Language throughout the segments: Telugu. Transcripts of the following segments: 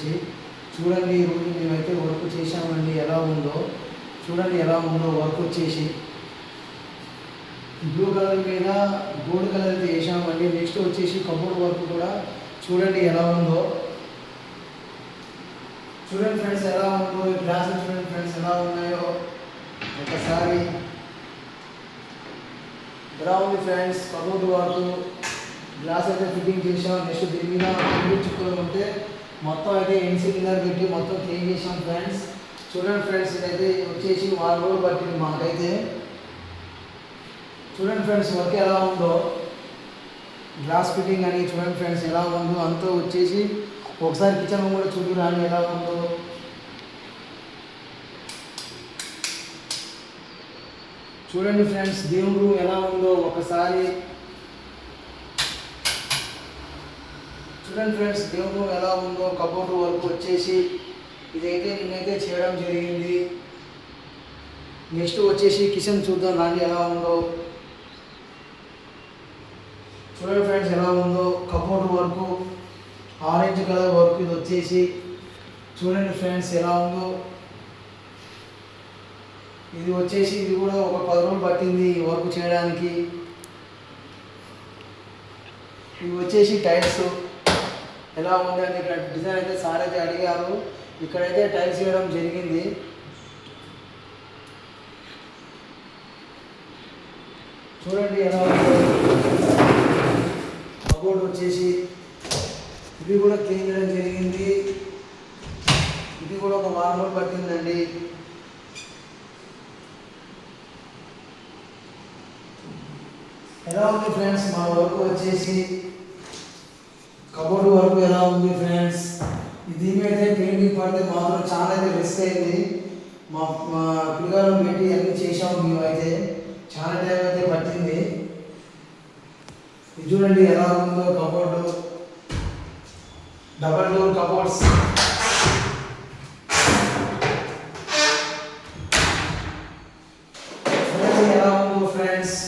చేసి చూడండి ఈరోజు మేమైతే వర్క్ చేసామండి ఎలా ఉందో చూడండి ఎలా ఉందో వర్క్ వచ్చేసి. బ్లూ కలర్ మీద గోల్డ్ కలర్ అయితే వేసామండి నెక్స్ట్ వచ్చేసి కబోర్డ్ వర్క్ కూడా చూడండి ఎలా ఉందో. చూడండి ఫ్రెండ్స్ ఎలా ఉందో గ్లాస్ గ్లాసులు చూడండి ఫ్రెండ్స్ ఎలా ఉన్నాయో. ఒకసారి ఎలా ఉంది ఫ్రెండ్స్ కబోర్డ్ వర్క్? గ్లాస్ అయితే ఫిట్టింగ్ చేసాం నెక్స్ట్ దీని మీద చుక్కలు ఉంటే మొత్తం అయితే ఎన్సీ కిందర్ పెట్టి మొత్తం క్లీన్ చేసాం ఫ్రెండ్స్ చూడండి ఫ్రెండ్స్ ఇదైతే వచ్చేసి వారం రోజులు పట్టింది మాకైతే. చూడండి ఫ్రెండ్స్ వర్క్ ఎలా ఉందో. గ్లాస్ ఫిట్టింగ్ అని చూడండి ఫ్రెండ్స్ ఎలా ఉందో. అంతా వచ్చేసి ఒకసారి కిచెన్ కూడా చూడు రాని ఎలా ఉందో. చూడండి ఫ్రెండ్స్ దేవుడు రూమ్ ఎలా ఉందో. ఒకసారి చూడండి ఫ్రెండ్స్ దేవుడు ఎలా ఉందో కబోర్డు వర్క్ వచ్చేసి ఇదైతే నేనైతే చేయడం జరిగింది. నెక్స్ట్ వచ్చేసి కిచెన్ చూద్దాం రాండి ఎలా ఉందో. చూడండి ఫ్రెండ్స్ ఎలా ఉందో cupboard work orange colour work ఇది వచ్చేసి చూడండి ఫ్రెండ్స్ ఎలా ఉందో. ఇది వచ్చేసి ఇది కూడా ఒక పది రోజులు పట్టింది ఈ వర్క్ చేయడానికి. ఇవి వచ్చేసి టైల్స్. ఎలా ఉంది అని ఇక్కడ డిజైన్ అయితే సార్ అయితే అడిగారు. ఇక్కడైతే టైల్స్ వేయడం జరిగింది. చూడండి ఎలా ఉంది. అబోర్డ్ వచ్చేసి ఇది కూడా క్లీన్ చేయడం జరిగింది. ఇది కూడా ఒక వారం రోజులు పట్టిందండి. ఎలా ఉంది ఫ్రెండ్స్? మా వర్క్ వచ్చేసి కబోర్డ్ వర్క్ ఎలా ఉంది ఫ్రెండ్స్ దీని మీద అయితే పెయింటింగ్ పడితే మాత్రం చాలా అయితే రిస్క్ అయింది. మా మా పిల్లగారు పెట్టి అన్ని చేసాము మేము అయితే. చాలా టైం అయితే పట్టింది. ఇది చూడండి ఎలా ఉందో కబోర్డు. డబల్ డోర్ కబోర్డ్స్ ఎలా ఉందో ఫ్రెండ్స్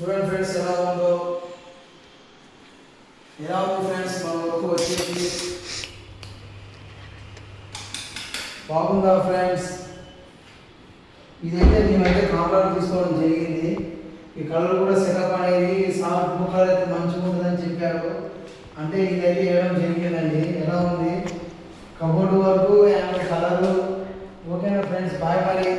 చూడండి ఫ్రెండ్స్ ఎలా ఉందో. ఎలా ఉంది ఫ్రెండ్స్ మన వర్క్ వచ్చేసి బాగుందా ఫ్రెండ్స్? ఇదైతే మేమైతే కాంట్రాక్ట్ తీసుకోవడం జరిగింది. ఈ కలర్ కూడా సెటప్ అనేది సార్ ముఖాలు అయితే మంచిగా ఉంటుందని చెప్పారు. అంటే ఇదైతే వేయడం జరిగిందండి. ఎలా ఉంది? కబోర్డు వరకు అండ్ కలరు? ఓకేనా ఫ్రెండ్స్? బాయ్ మరి.